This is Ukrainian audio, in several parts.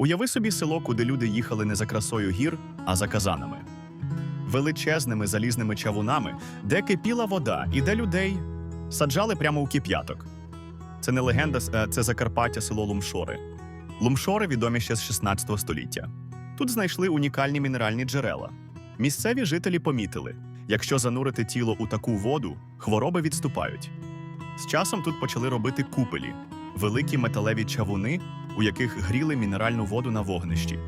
Уяви собі село, куди люди їхали не за красою гір, а за казанами. Величезними залізними чавунами, де кипіла вода і де людей саджали прямо у кип'яток. Це не легенда, е, це Закарпаття, село Лумшори. Лумшори відомі ще з 16 століття. Тут знайшли унікальні мінеральні джерела. Місцеві жителі помітили, якщо занурити тіло у таку воду, хвороби відступають. З часом тут почали робити купелі великі металеві чавуни, у яких гріли мінеральну воду на вогнищі.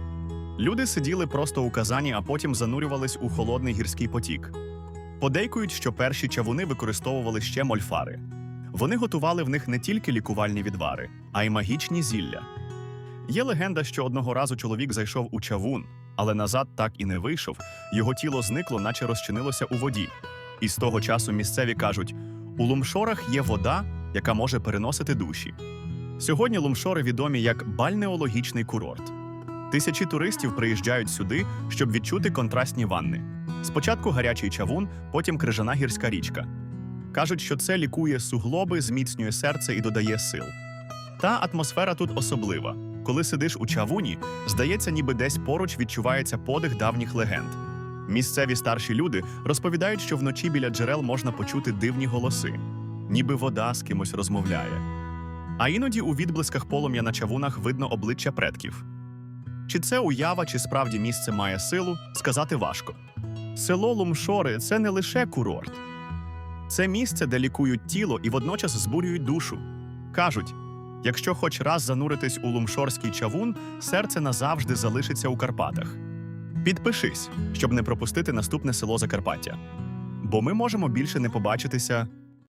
Люди сиділи просто у казані, а потім занурювались у холодний гірський потік. Подейкують, що перші чавуни використовували ще мольфари. Вони готували в них не тільки лікувальні відвари, а й магічні зілля. Є легенда, що одного разу чоловік зайшов у чавун, але назад так і не вийшов. Його тіло зникло, наче розчинилося у воді. І з того часу місцеві кажуть: у лумшорах є вода, яка може переносити душі. Сьогодні лумшори відомі як бальнеологічний курорт. Тисячі туристів приїжджають сюди, щоб відчути контрастні ванни. Спочатку гарячий чавун, потім крижана гірська річка. Кажуть, що це лікує суглоби, зміцнює серце і додає сил. Та атмосфера тут особлива. Коли сидиш у чавуні, здається, ніби десь поруч відчувається подих давніх легенд. Місцеві старші люди розповідають, що вночі біля джерел можна почути дивні голоси, ніби вода з кимось розмовляє. А іноді у відблисках полум'я на чавунах видно обличчя предків. Чи це уява, чи справді місце має силу, сказати важко. Село Лумшори це не лише курорт, це місце, де лікують тіло і водночас збурюють душу. Кажуть, якщо хоч раз зануритись у лумшорський чавун, серце назавжди залишиться у Карпатах. Підпишись, щоб не пропустити наступне село Закарпаття. Бо ми можемо більше не побачитися